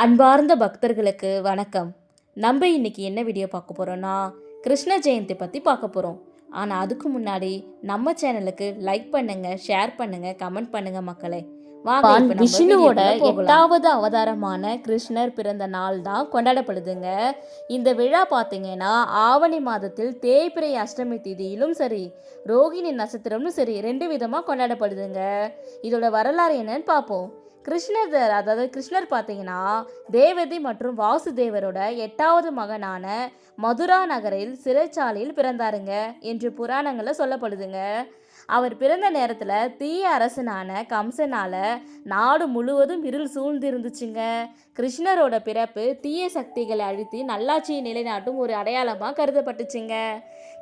அன்பார்ந்த பக்தர்களுக்கு வணக்கம். நம்ம இன்னைக்கு என்ன வீடியோ பார்க்க போகிறோன்னா கிருஷ்ண ஜெயந்தி பற்றி பார்க்க போகிறோம் ஆனால் அதுக்கு முன்னாடி நம்ம சேனலுக்கு லைக் பண்ணுங்க ஷேர் பண்ணுங்க கமெண்ட் பண்ணுங்க மக்களே. விஷ்ணுவோட. எட்டாவது அவதாரமான கிருஷ்ணர் பிறந்த நாள் தான் கொண்டாடப்படுதுங்க. இந்த விழா பார்த்தீங்கன்னா ஆவணி மாதத்தில் தேய்பிறை அஷ்டமி திதியிலும் சரி ரோகிணி நட்சத்திரம்னு சரி ரெண்டு விதமாக கொண்டாடப்படுதுங்க. இதோட வரலாறு என்னன்னு பார்ப்போம். கிருஷ்ணர் அதாவது கிருஷ்ணர் பார்த்தீங்கன்னா தேவதி மற்றும் வாசுதேவரோட எட்டாவது மகனான மதுரா நகரில் சிறைச்சாலையில் பிறந்தாருங்க என்று புராணங்களில் சொல்லப்படுதுங்க. அவர் பிறந்த நேரத்தில் தீய அரசனான கம்சனால நாடு முழுவதும் இருள் சூழ்ந்திருந்துச்சுங்க. கிருஷ்ணரோட பிறப்பு தீய சக்திகளை அழித்து நல்லாட்சியை நிலைநாட்டும் ஒரு அடையாளமாக கருதப்பட்டுச்சுங்க.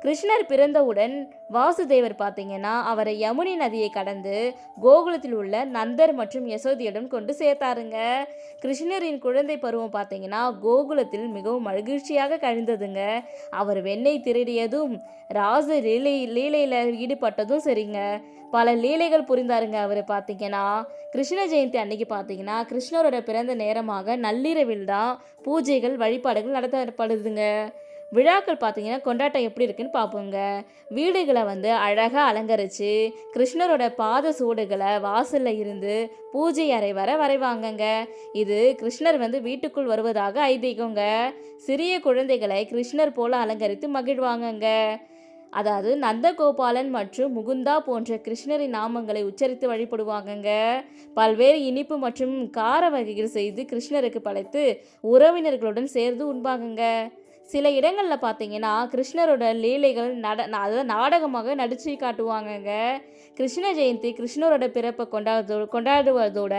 கிருஷ்ணர் பிறந்தவுடன் வாசுதேவர் பார்த்தீங்கன்னா அவரை யமுனை நதியை கடந்து கோகுலத்தில் உள்ள நந்தர் மற்றும் யசோதியுடன் கொண்டு சேர்த்தாருங்க. கிருஷ்ணரின் குழந்தை பருவம் பார்த்தீங்கன்னா கோகுலத்தில் மிகவும் மகிழ்ச்சியாக கழிந்ததுங்க. அவர் வெண்ணை திருடியதும் ராச லீலை லீலையில் ஈடுபட்டதும் சரிங்க. பல லீலைகள் புரிந்தாருங்க அவர் பார்த்தீங்கன்னா. கிருஷ்ண ஜெயந்தி அன்னைக்கு பார்த்தீங்கன்னா கிருஷ்ணரோட பிறந்த நேரமாக நள்ளிரவில் தான் பூஜைகள் வழிபாடுகள் நடத்தப்படுதுங்க. விழாக்கள் பார்த்தீங்கன்னா கொண்டாட்டம் எப்படி இருக்குன்னு பார்ப்போங்க. வீடுகளை வந்து அழகாக அலங்கரித்து கிருஷ்ணரோட பாத சூடுகளை வாசலில் இருந்து பூஜை அறை வர வரைவாங்கங்க. இது கிருஷ்ணர் வந்து வீட்டுக்குள் வருவதாக ஐதீகங்க. சிறிய குழந்தைகளை கிருஷ்ணர் போல அலங்கரித்து மகிழ்வாங்கங்க. அதாவது நந்தகோபாலன் மற்றும் முகுந்தா போன்ற கிருஷ்ணரின் நாமங்களை உச்சரித்து வழிபடுவாங்கங்க. பல்வேறு இனிப்பு மற்றும் கார வகைகள் செய்து கிருஷ்ணருக்கு படைத்து உறவினர்களுடன் சேர்ந்து உண்பாங்கங்க. சில இடங்களில் பார்த்தீங்கன்னா கிருஷ்ணரோட லீலைகள் நட அதாவது நாடகமாக நடித்து காட்டுவாங்கங்க. கிருஷ்ண ஜெயந்தி கிருஷ்ணரோட பிறப்பை கொண்டாடுறதோ கொண்டாடுவதோட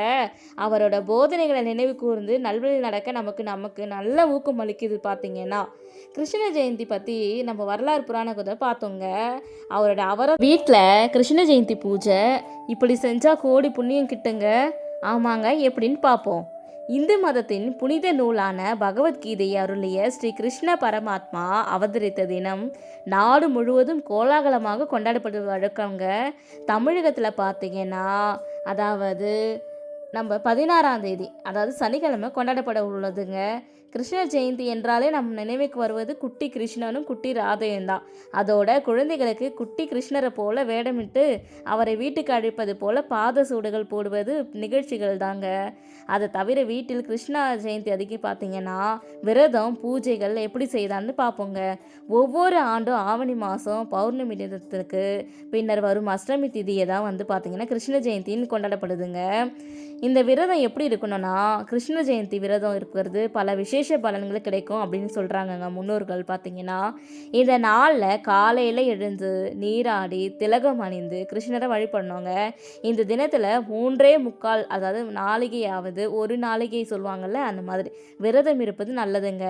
அவரோட போதனைகளை நினைவு கூர்ந்து நல்வழி நடக்க நமக்கு நமக்கு நல்ல ஊக்கம் அளிக்குது பார்த்தீங்கன்னா கிருஷ்ண ஜெயந்தி பற்றி நம்ம வரலாறு புராண கதை பார்த்தோங்க. அவரோட அவர வீட்டில் கிருஷ்ண ஜெயந்தி பூஜை இப்படி செஞ்சால் கோடி புண்ணியம் கிட்டுங்க. ஆமாங்க எப்படின்னு பார்ப்போம் இந்து மதத்தின் புனித நூலான பகவத்கீதையை அருளிய ஸ்ரீ கிருஷ்ண பரமாத்மா அவதரித்த தினம் நாடு முழுவதும் கோலாகலமாக கொண்டாடப்படுவது வழக்கங்க தமிழகத்தில் பார்த்தீங்கன்னா அதாவது நம்ம பதினாறாம் தேதி அதாவது சனிக்கிழமை கொண்டாடப்பட உள்ளதுங்க. கிருஷ்ண ஜெயந்தி என்றாலே நம் நினைவுக்கு வருவது குட்டி கிருஷ்ணனும் குட்டி ராதையும் தான். அதோட குழந்தைகளுக்கு குட்டி கிருஷ்ணரை போல வேடமிட்டு அவரை வீட்டுக்கு அழைப்பது போல பாத சூடுகள் போடுவது நிகழ்ச்சிகள் தாங்க. அதை தவிர வீட்டில் கிருஷ்ணா ஜெயந்தி அதுக்கு பார்த்தீங்கன்னா விரதம் பூஜைகள் எப்படி செய்தான்னு பார்ப்போங்க. ஒவ்வொரு ஆண்டும் ஆவணி மாதம் பௌர்ணமி தினத்துக்கு பின்னர் வரும் அஷ்டமி திதியை தான் வந்து பார்த்தீங்கன்னா கிருஷ்ண ஜெயந்தின்னு கொண்டாடப்படுதுங்க. இந்த விரதம் எப்படி இருக்கணும்னா கிருஷ்ண ஜெயந்தி விரதம் இருக்கிறது பல விசேஷ பலன்கள் கிடைக்கும் அப்படின்னு சொல்கிறாங்கங்க முன்னோர்கள் பார்த்தீங்கன்னா இந்த நாளில் காலையில் எழுந்து நீராடி திலகம் அணிந்து கிருஷ்ணரை வழிபடணுங்க இந்த தினத்தில் மூன்றே முக்கால் அதாவது நாளிகையாவது ஒரு நாளிகை சொல்லுவாங்கள்ல அந்த மாதிரி விரதம் இருப்பது நல்லதுங்க.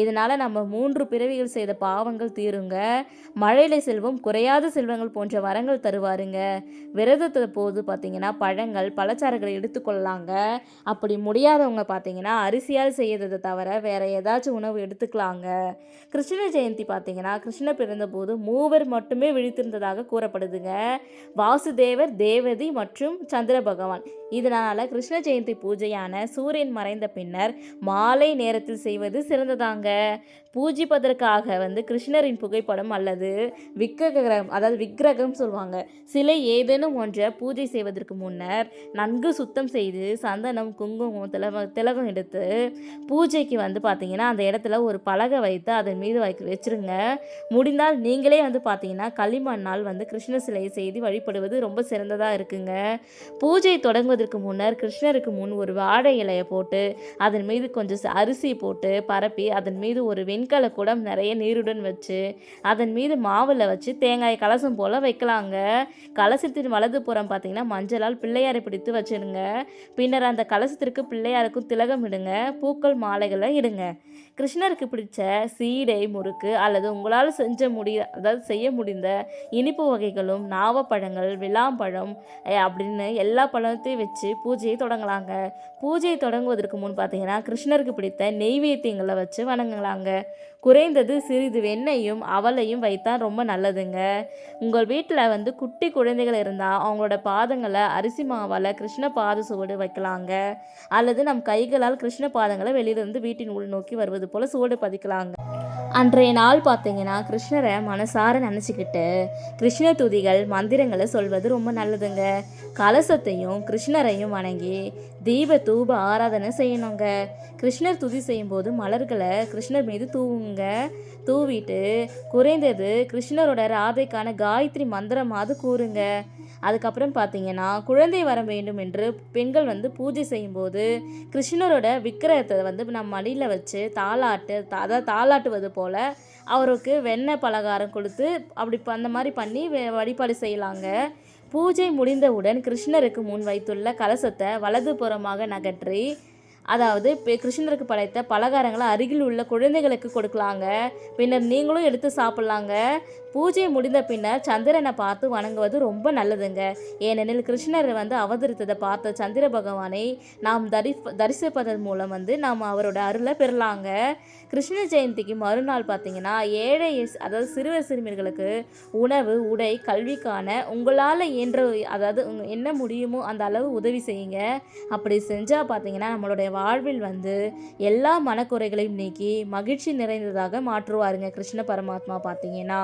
இதனால் நம்ம மூன்று பிறவிகள் செய்த பாவங்கள் தீருங்க. மழையில செல்வம் குறையாத செல்வங்கள் போன்ற வரங்கள் தருவாருங்க. விரதத்தை போது பார்த்தீங்கன்னா பழங்கள் பழச்சாறுகளை எடுத்துக்கொள்ளலாங்க அப்படி முடியாதவங்க பார்த்தீங்கன்னா அரிசியால் செய்யறதை தவிர வேற ஏதாச்சும் உணவு எடுத்துக்கலாங்க. கிருஷ்ண ஜெயந்தி பார்த்தீங்கன்னா கிருஷ்ண பிறந்தபோது மூவர் மட்டுமே விழித்திருந்ததாக கூறப்படுதுங்க. வாசுதேவர் தேவதி மற்றும் சந்திர பகவான். இதனால் கிருஷ்ண ஜெயந்தி பூஜையான சூரியன் மறைந்த பின்னர் மாலை நேரத்தில் செய்வது சிறந்ததாங்க. பூஜிப்பதற்காக வந்து கிருஷ்ணரின் புகைப்படம் அல்லது விக்கிரகம் அதாவது விக்கிரகம் சொல்லுவாங்க. சிலை ஏதேனும் ஒன்றை பூஜை செய்வதற்கு முன்னர் நன்கு சுத்தம் செய்து சந்தனம் குங்குமம் திலகம் திலகம் எடுத்து பூஜைக்கு வந்து பார்த்தீங்கன்னா அந்த இடத்துல ஒரு பலகை வைத்து அதன் மீது வைக்க வச்சிருங்க. முடிந்தால் நீங்களே வந்து பார்த்தீங்கன்னா களிமண்ணால் வந்து கிருஷ்ண சிலையை செய்து வழிபடுவது ரொம்ப சிறந்ததாக இருக்குங்க. பூஜை தொடங்குவது தொடங்குவதற்கு முன்னர் கிருஷ்ணருக்கு முன் ஒரு வாழை இலையை போட்டு அதன் மீது கொஞ்சம் அரிசி போட்டு பரப்பி அதன் மீது ஒரு வெண்கல குடம் நிறைய நீருடன் வச்சு அதன் மீது மாவில் வச்சு தேங்காய் கலசம் போல் வைக்கலாங்க. கலசத்தின் வலது புறம் பார்த்தீங்கன்னா மஞ்சளால் பிள்ளையாரை பிடித்து வச்சிடுங்க. பின்னர் அந்த கலசத்திற்கு பிள்ளையாருக்கும் திலகம் இடுங்க. பூக்கள் மாலைகளை இடுங்க. கிருஷ்ணருக்கு பிடிச்ச சீடை முறுக்கு அல்லது உங்களால் செஞ்ச முடிய அதாவது செய்ய முடிந்த இனிப்பு வகைகளும் நாவப்பழங்கள் விளாம்பழம் அப்படின்னு எல்லா பழத்தையும் வச்சு பூஜையை தொடங்கலாங்க. பூஜையை தொடங்குவதற்கு முன் பார்த்தீங்கன்னா கிருஷ்ணருக்கு பிடித்த நெய்வேத்தியங்களை வச்சு வணங்கலாங்க. குறைந்தது சிறிது வெண்ணையும் அவலையும் வைத்தால் ரொம்ப நல்லதுங்க. உங்கள் வீட்டில் வந்து குட்டி குழந்தைகள் இருந்தால் அவங்களோட பாதங்களை அரிசி மாவால் கிருஷ்ண பாத சுவடு வைக்கலாங்க. அல்லது நம் கைகளால் கிருஷ்ண பாதங்களை வெளியிலிருந்து வீட்டின் உள் நோக்கி வருவது போல் சுவடு பதிக்கலாங்க. அன்றைய நாள் பார்த்தீங்கன்னா கிருஷ்ணரை மனசார நினச்சிக்கிட்டு கிருஷ்ண துதிகள் மந்திரங்களை சொல்வது ரொம்ப நல்லதுங்க. கலசத்தையும் கிருஷ்ணரையும் வணங்கி தீப தூப ஆராதனை செய்யணுங்க. கிருஷ்ணர் துதி செய்யும்போது மலர்களை கிருஷ்ணர் மீது தூவுங்க. தூவிட்டு குறைந்தது கிருஷ்ணரோட ராதைக்கான காயத்ரி மந்திரமாவது கூறுங்க. அதுக்கப்புறம் பார்த்தீங்கன்னா குழந்தை வர வேண்டும் என்று பெண்கள் வந்து பூஜை செய்யும்போது கிருஷ்ணரோட விக்கிரகத்தை வந்து நம்ம மடியில் வச்சு தாளாட்டு தா- அதாவது தாளாட்டுவது போல் அவருக்கு வெண்ணெய் பலகாரம் கொடுத்து அப்படி அந்த மாதிரி பண்ணி வழிபாடு செய்யலாங்க. பூஜை முடிந்தவுடன் கிருஷ்ணருக்கு முன் வைத்துள்ள கலசத்தை வலதுபுறமாக நகற்றி அதாவது கிருஷ்ணருக்கு படைத்த பலகாரங்களை அருகில் உள்ள குழந்தைகளுக்கு கொடுக்கலாங்க. பின்னர் நீங்களும் எடுத்து சாப்பிட்லாங்க. பூஜை முடிந்த பின்னர் சந்திரனை பார்த்து வணங்குவது ரொம்ப நல்லதுங்க. ஏனெனில் கிருஷ்ணர் வந்து அவதரித்ததை பார்த்த சந்திர பகவானை நாம் தரி தரிசிப்பதன் மூலம் வந்து நாம் அவரோட அருளை பெறலாங்க. கிருஷ்ண ஜெயந்திக்கு மறுநாள் பார்த்தீங்கன்னா ஏழை அதாவது சிறுவர் சிறுமியர்களுக்கு உணவு உடை கல்விக்கான உங்களால் இயன்ற அதாவது என்ன முடியுமோ அந்த அளவு உதவி செய்யுங்க. அப்படி செஞ்சால் பார்த்தீங்கன்னா நம்மளுடைய வாழ்வில் வந்து எல்லா மனக்குறைகளையும் நீக்கி மகிழ்ச்சி நிறைந்ததாக மாற்றுவாருங்க கிருஷ்ண பரமாத்மா பார்த்தீங்கன்னா.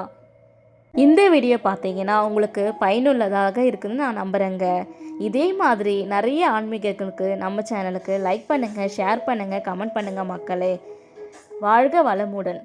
இந்த வீடியோ பார்த்தீங்கன்னா உங்களுக்கு பயனுள்ளதாக இருக்குதுன்னு நான் நம்புகிறேங்க இதே மாதிரி நிறைய ஆன்மீகங்களுக்கு நம்ம சேனலுக்கு லைக் பண்ணுங்கள் ஷேர் பண்ணுங்கள் கமெண்ட் பண்ணுங்கள் மக்களே. வாழ்க வளமுடன்.